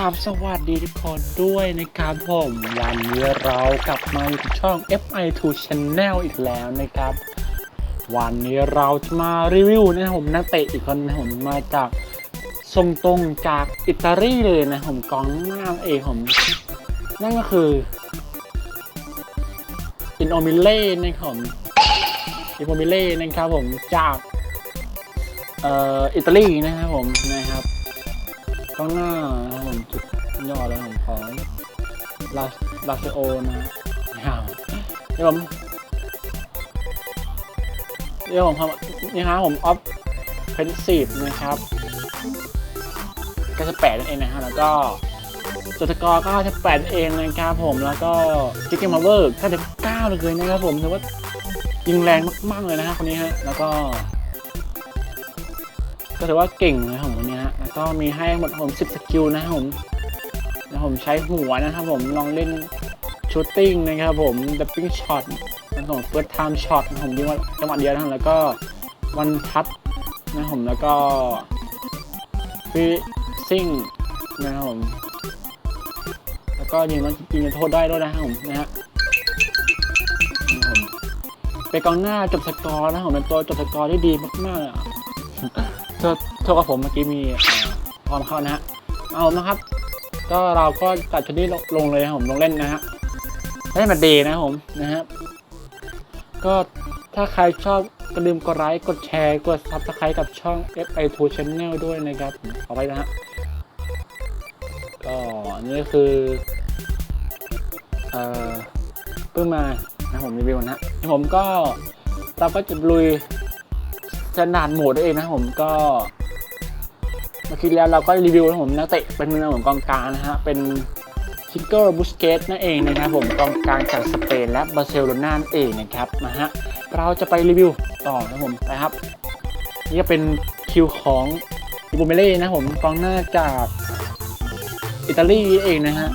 ราบสวัสดีทุกคนด้วยนะครับผมวันนี้เรากลับมาอยู่ที่ช่อง FI2 Channel อีกแล้วนะครับ วันนี้เราจะมารีวิวนะครับผมนักเตะอีกคนนะผมมาจากส่งตรงจากอิตาลีเลยนะผมกองหน้าเอผมนั่นก็คืออินโอมิเล่นะครับผมอินโอมิเล่นะครับผมจากเอ่ออิตาลีนะครับผมนะครับ ข้างหน้านะครับผมจุดย่อแล้วผมของลาลาเซโอนะฮะเดี๋ยวผมเดี๋ยวผมทำนี่ฮะผมออฟเพนซีฟนะครับก็จะแปดนั่นเองนะฮะแล้วก็จุดสกอร์ก็จะแปดเองนะครับผมแล้วก็จิกเกมมาเวอร์ก็จะเก้าเลยนะครับผมถือว่ายิงแรงมากๆเลยนะฮะคนนี้ฮะแล้วก็ ก็ถือว่าเก่งนะครับผมวันนี้ฮะแล้วก็มีให้หมดผม10สกิลนะครับผมแล้วผมใช้หัวนะครับผมลองเล่นชูตติ้งนะครับผมดับปิ้งช็อตแล้วผมเฟิร์สไทม์ช็อตผมยิงว่าจังหวะเดียวนะแล้วก็วันทัชนะครับผมแล้วก็ฟิซิ่งนะครับผมแล้วก็ยิงมันยิงโทษได้ด้วยนะครับผมนะฮะนะครับผมเป็นกองหน้าจบสกอร์นะครับผมเป็นตัวจบสกอร์ที่ดีมากๆเลยอะ โทษโทษกับผมเมื่อกี้มีเอ่อพร้อมเข้านะฮะเอานะครับ ก็เราก็ตัดชุดนี้ลงเลยครับผมลงเล่นนะฮะเล่นมาเดย์นะผมนะครับก็ถ้าใครชอบก็ลืมกดไลค์กดแชร์กดซับสไครต์กับช่อง FI2 Channel ด้วยนะครับขอไปนะฮะก็อันนี้คือเอ่อเพิ่งมานะผมรีวิวนะฮะผมก็เราก็จะลุยสนาร์ดโหมดเองนะผมก็ เมื่อกี้แล้วเราก็รีวิวนะผมนักเตะเป็นมือผมกองกลางนะฮะ เป็นชิคเกอร์บุสเกตนั่นเองนะครับผมกองกลางจากสเปนและบาร์เซโลนานั่นเองนะครับนะฮะเราจะไปรีวิวต่อนะผมนะครับ นี่ก็เป็นคิวของอิโบเมเล่นะผมกองหน้าจากอิตาลีเองนะฮะ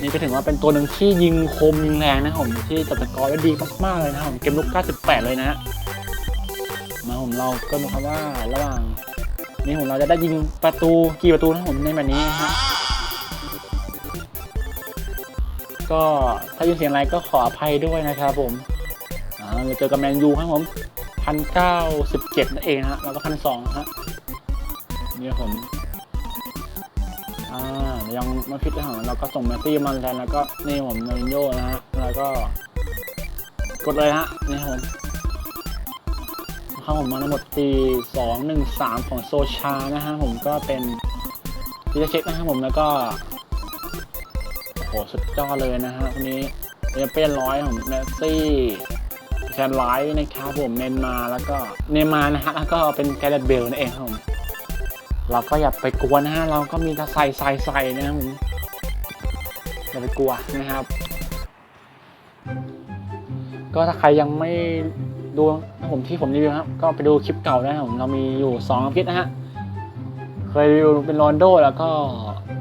นี่ก็ถือว่าเป็นตัวหนึ่งที่ยิงคมยิงแรงนะผมที่จับสกอร์ได้ดีมากๆเลยนะผมเกมลุก 98 เลยนะฮะมาผมเราก็ดูครับว่าระหว่าง นี้ผมเราจะได้ยิงประตูกี่ประตูนะผมในแบบนี้ฮะก็ถ้ายินเสียงอะไรก็ขออภัยด้วยนะครับผมอ่าเราเจอกับแมนยูครับผมพันเก้าสิบเจ็ดนั่นเองนะฮะแล้วก็พันสองฮะนี่ผมอ่ายังไม่พิดนะผมเราก็ส่งแมตตี้มาแทนแล้วก็นี่ผมโนรินโญ่นะฮะแล้วก็กดเลยฮะนี่ผม เข้าผมมาทั้งหมดปี2 1 3ของโซชานะฮะผมก็เป็นที่จะเช็คนะครับผมแล้วก็โหสุดยอดเลยนะฮะคนนี้เอเป้นร้อยของเมสซี่แคนไลท์นะครับผมเนนมาแล้วก็เนมานะฮะแล้วก็เป็นแกเรตเบลนั่นเองครับผมเราก็อย่าไปกลัวนะฮะเราก็มีแต่ใส่ใส่ใส่นะครับผมอย่าไปกลัวนะครับ ก็ถ้าใครยังไม่ ดูผมที่ผมรีวิวครับ ก็ไปดูคลิปเก่าได้ครับผมเรามีอยู่2คลิปนะฮะ เคยรีวิวเป็นโรนโดแล้วก็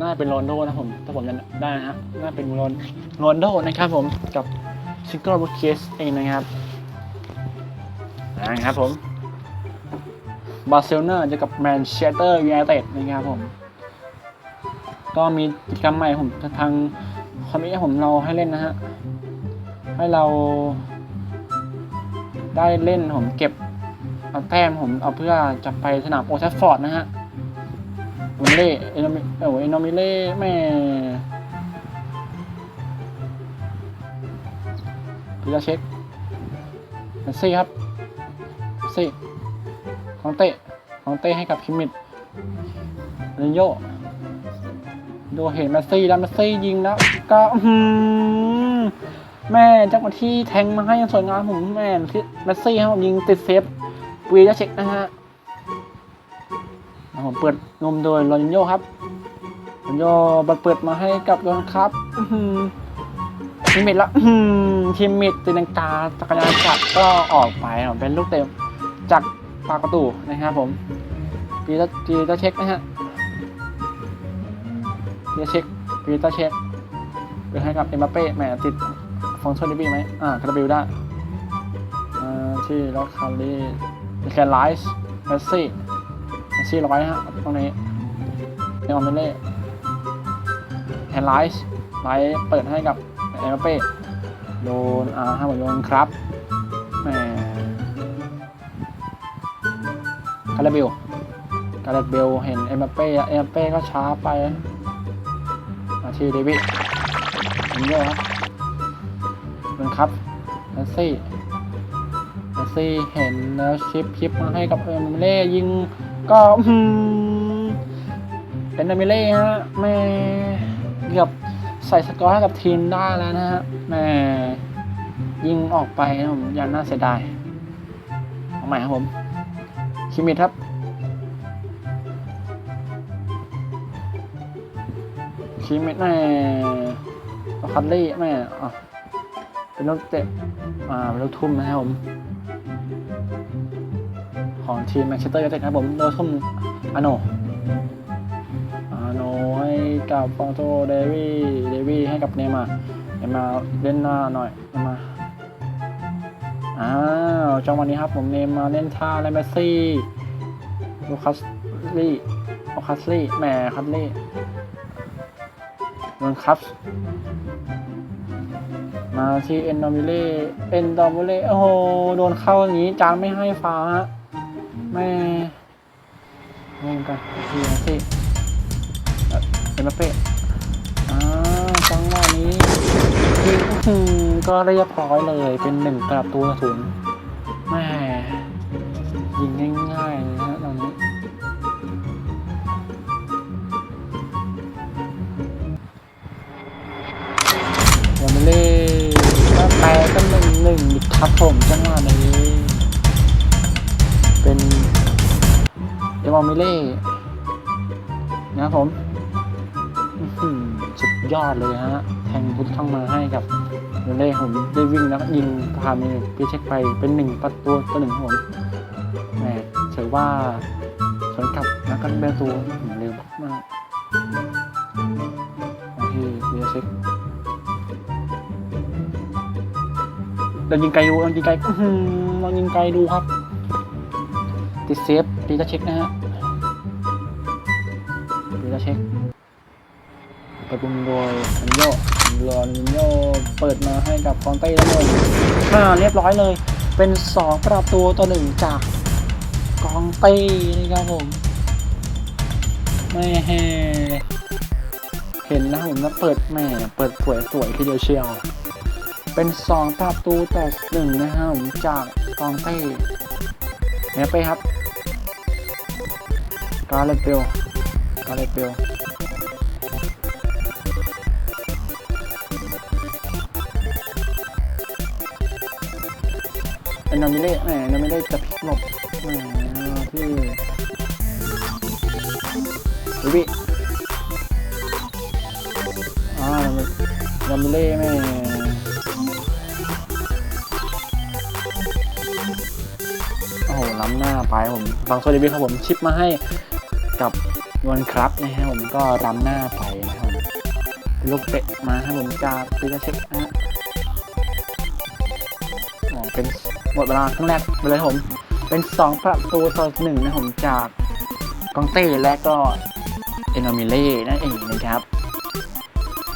น่าเป็นโรนโดนะผมถ้าผมจำได้นะฮะน่าเป็นโรนโรนลโดนะครับผมกับซิงเกิลบุคเคสเองนะครับนะครับผมบาร์เซโลนาจะกับแมนเชสเตอร์ยูไนเต็ดนะครับผม ก็มีกิจกรรมใหม่ผมทางคอมมิชผมเราให้เล่นนะฮะ ให้เรา ได้เล่นผมเก็บเอาแต้มผมเอาเพื่อจะไปสนามโอทัฟฟอร์ดนะฮะมิเล่เอโนมิโอ้เอโนมิเล่แม่พี่จะเช็คเมสซี่ครับเมสซี่ของเตะของเตะให้กับคิมมิดเรนโยดูเห็นเมสซี่แล้วเมสซี่ยิงแล้ว ก็แม่จังหวะที่แทงมาให้ยังสวยงามผมแม่ที่ เมสซี่ครับผมยิงติดเซฟวีจะเช็คนะฮะแล้วผมเปิดนมโดยโรนินโยครับโรนินโยบัดเปิดมาให้กับโดนครับอื้อหือทีมมิดแล้วอื้อหือทีมมิดตีนังกาจักรยานจัดก็ออกไปครับเป็นลูกเต็มจากปากประตูนะครับผมปีจะปีจะเช็คนะฮะปีจะเช็คปีจะเช็คเพื่อให้กับเอ็มบัปเป้แหมติดฟังก์ชันนี้มีไหมอ่ากระบิวได้ ที่ล็อกคารีมีแคนไลส์เมสซี่เมสซี่ร้อยฮะตรงนี้เอมอมิเล่แฮนไลท์ไลท์เปิดให้กับเอมเป้โดนอ่าห้าหมดโยนครับแหมคาราเบลคาราเบลเห็นเอ็มเป้เอ็มเป้ก็ช้าไปมาที่เดวิดยิงด้วยครับเป็นครับแมสซี่ ซี่เห็นแล้วชิปชิปมาให้กับเอ็มเล่ยิงก็เป็นเอมิเล่ฮะแม่เกือบใส่สกอร์ให้กับทีมได้แล้วนะฮะแม่ยิงออกไปนะผมยังน่าเสียดายเอาใหม่ครับผม คิมิครับคิมิแม่คัตลี่แม่เป็นลูกเตะอ่าเป็นลูกทุ่มนะครับผม ของทีมแมนเชสเตอร์ยูไนเต็ดนะครับผมโดยทุ่มอาโนอาโนให้กับฟองโตเดวี่เดวี่ให้กับเนมาเนมาเล่นหน้าหน่อยเนมาอ้าวจังหวะนี้ครับผมเนมาเล่นท่าและเมซี่ลูคัสลี่ลูคัสลี่แหมคัสลี่โดนคัสมาที่เอ็นดอมิเล่ เอ็นดอมิเล่ โอ้โห โดนเข้าอย่างนี้ จางไม่ให้ฟ้าฮะ แม่เล่นกันทีนะสิเอ่อเอ็มบัปเป้อ่าจังหวะนี้ยิงอื้อหือก็เรียบร้อยเลย เป็นหนึ่งประตูต่อศูนย์แม่ยิงง่ายๆเลยนะฮะตอนนี้ยังไม่เล่ก็แปลก็หนึ่งหนึ่งครับผมจังหวะนี้ เอมอมิเล่นะครับผมสุดยอดเลยฮะ แทงพุทธเข้ามาให้กับมิเล่ผมได้วิ่งแล้วยิงพาเมีพีเช็คไปเป็นหนึ่งประตูต่อหนึ่งผมแหมถือว่าสวนกลับนักกันเบลตัวเร็วมากมาที่พีเช็คเรายิงไกลดูเรายิงไกลลอหือเรายิงไกลดูครับ ติดเซฟปีจะเช็คนะฮะ จะเช็คไปบุมโดยอันโยรอนโยเปิดมาให้กับฟอนเต้แล้วเลยอ่าเรียบร้อยเลย เป็นสองประตูต่อหนึ่งจากกองเต้นะครับผมไม่แห่เห็นนะผมนะเปิดแหม่เปิดสวยสวยทีเดียวเชียว เป็นสองประตูต่หนึ่งนะครับผมจากกองเต้เนี่ยไปครับ การเลตเบลกาเลตเบลเอ็นนามิเล่แหมเอ็นนามิเล่จะพลิกหลบแหมที่วิวิอ่านามิเล่แหม่โอ้โหล้ำหน้าไปผมฟังโซเดวิครับผมชิปมาให้กับ วันครับนะฮะผมก็ล้ำหน้าไปนะครับลูกเตะมาให้ผมจากปีกาเช็คนะฮะอ๋อเป็นหมดเวลาครั้งแรกไปเลยผม เป็นสองประตูต่อหนึ่งนะผมจากกองเต้และก็เอโนมิเล่นั่นเองนะครับ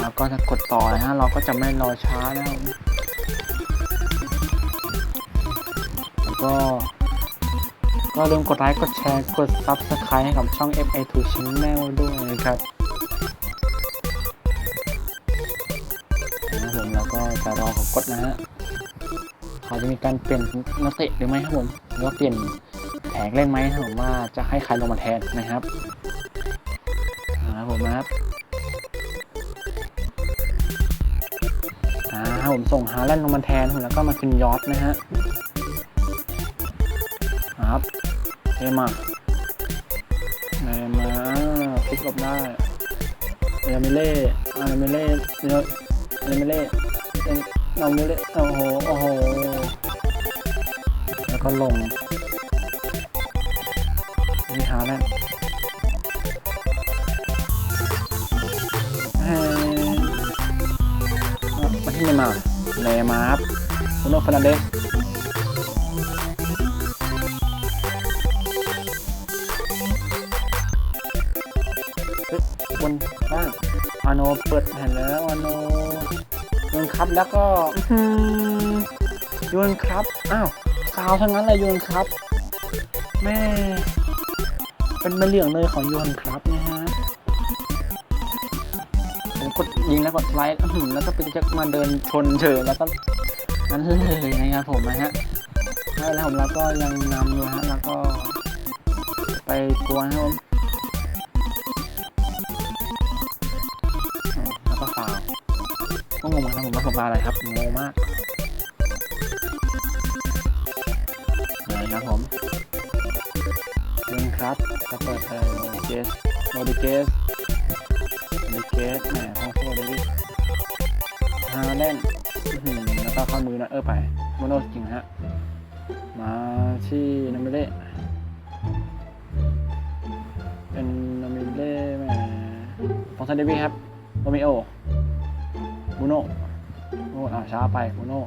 แล้วก็จะกดต่อนะฮะเราก็จะไม่รอช้านะครับแล้วก็ ก็ลืมกดไลค์ กดแชร์ กด Subscribe ให้กับช่อง FA2 Channel ด้วยนะครับนะครับผมแล้วก็จะรอเขากดนะฮะเขาจะมีการเปลี่ยนนักเตะหรือไม่ครับผมหรือว่าเปลี่ยนแผงเล่นไหมครับผมว่าจะให้ใครลงมาแทนนะครับนะครับผมนะครับอ่าครับผมส่งฮาแลนด์ลงมาแทนผมแล้วก็มาขึ้นยอดนะฮะครับ เอมาเอมาพลิกหลบได้เอมิเล่เอมิเล่เนเอมิเล่เอมิเล่โอ้โหโอ้โหแล้วก็ลงนี่หาแล้วเฮ้ยมาที่เนมาร์เนมาครับโนฟานันเดส โนเปิดแผ่นแล้วอาโนโยนครับแล้วก็อื้อหือโยนครับอ้าวฟาวทั้งนั้นเลยโยนครับ แม่ เป็นมะเหลี่ยงเลยของโยนครับนะฮะผมกดยิงแล้วกดไลค์อื้อหือแล้วก็เป็นจะมาเดินชนเฉยแล้วก็นั้นเลยนะครับผมนะฮะแล้วผมแล้วก็ยังนำอยู่ฮะแล้วก็ไปกวนครับ ผมาผมาอะไรครับงงมากเลยครับผมยิงครับจะเปิดเออเกสโรดิเกสโรดิเกสแหมต้องโทษเลยดิฮาเล่นแล้วก็ข้ามือนะเออไปโมโนจริงฮะ มาที่นัมเบเล่เป็นนามิเล่แหมของซันเดวีครับโรมิโอบูโน โอ้อ่าช้าไปบูโน่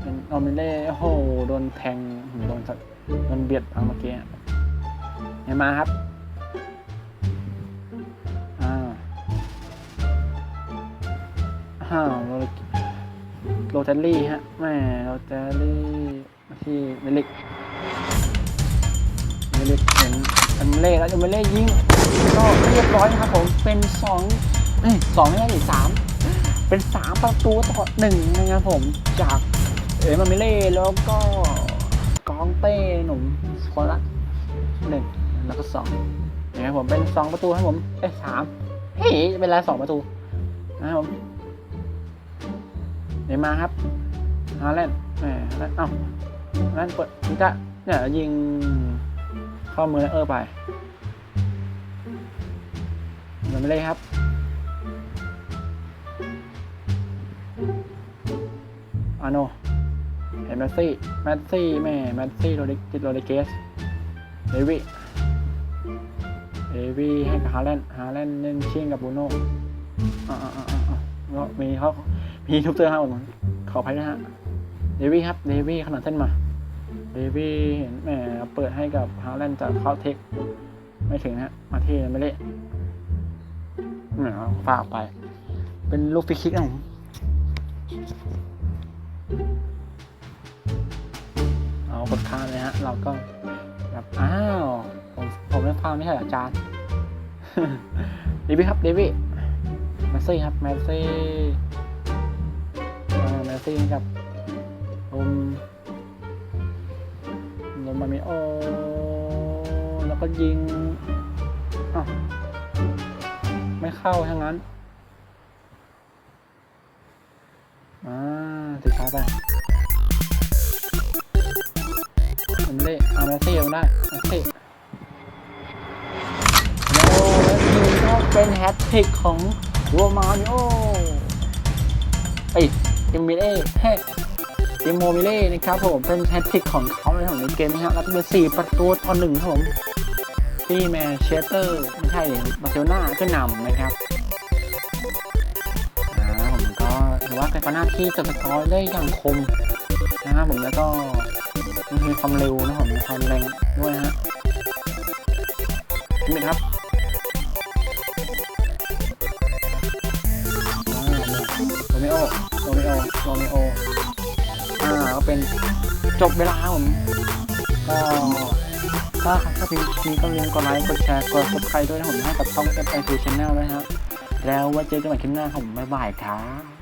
เป็นนามิเล่โอ้โหโดนแทงโดนโดนเบียดเอาเมื่อกี้เห็นมาครับอ่าอ้าวโรลิโรเจลลี่ฮะแม่โรเจลลี่ที่เมลิกเมลิกเห็นอันเล่แล้วอันเล่ยิงก็เรียบร้อยครับผมเป็นสอง เอ้ยสองไม่ใช่ดิสามเป็นสามประตูต่อหนึ่งนะครับผมจากเอ๋มาเมเล่แล้วก็กองเต้หนุ่มคนละหนึ่งแล้วก็สองนะครับผมเป็นสองประตูให้ผมเอ้ยสามเฮ้ยเป็นไรสองประตูนะครับผมเดี๋ยวมาครับฮาแลนด์แหมฮาแลนด์เอ้าฮาแลนด์เปิดนี่จะเนี่ยยิงเข้ามือแล้วเออไปมันไม่เลยครับ อาโนเห็นแมสซี่ แมสซี่แม่แมสซี่โรดิจิโรดิเกสเดวิเดวิให้กับฮาแลนด์ฮาแลนด์เล่นเชียงกับบูโน่อ่าอ่าอ่าอ่าก็มีเขามีทุกเตอร์ครับผมขออภัยนะฮะ เดวิครับ เดวิขนาดเส้นมา เดวี่เห็นแหมเปิดให้กับฮาแลนด์จากเข้าเทค ไม่ถึงนะฮะมาที่ไม่เละแหมฝากไป เป็นลูกฟรีคิกนะผม เอากดข้ามเลยฮะ เราก็แบบอ้าว ผมผมไม่นพลาดไม่ใช่เหรออาจารย์เดวี่ครับเดวี่แมสซี่ครับแมสซี่อ่าแมสซี่กับผมลงมามีโอแล้วก็ยิงอ้าวไม่เข้าทั้งนั้น อ่าติดท้ายไปผมเล่อาแมสซี่ยังได้แมสซี่แล้วแล้วยิงก็เป็นแฮตทริกของโรมาโนิโอเอ้ยยิมมิเล่เฮ้ดิโมมิเล่นะครับผมเป็นแฮตทริกของเขาในของในเกมนะฮะแล้วก็เป็นสี่ประตูต่อหนึ่งครับผมที่แมนเชสเตอร์ไม่ใช่บาร์เซโลนาก็นำนะครับ ก็ถือว่าเป็นหน้าที่จะสกอร์ได้อย่างคมนะครับผมแล้วก็มีความเร็วนะผมมีความแรงด้วยนะฮะนี่ครับอ่าโรเมโอโรเมโอโรเมโออ่าก็เป็นจบเวลาผมก็ถ้าถ้าพิมพ์นี้ก็อย่าลืมกดไลค์กดแชร์กด subscribe ด้วยนะผมให้กับช่อง f i 2 Channel ด้วยนะครับแล้วไว้เจอกันใหม่คลิปหน้าผมบ๊ายบายครับ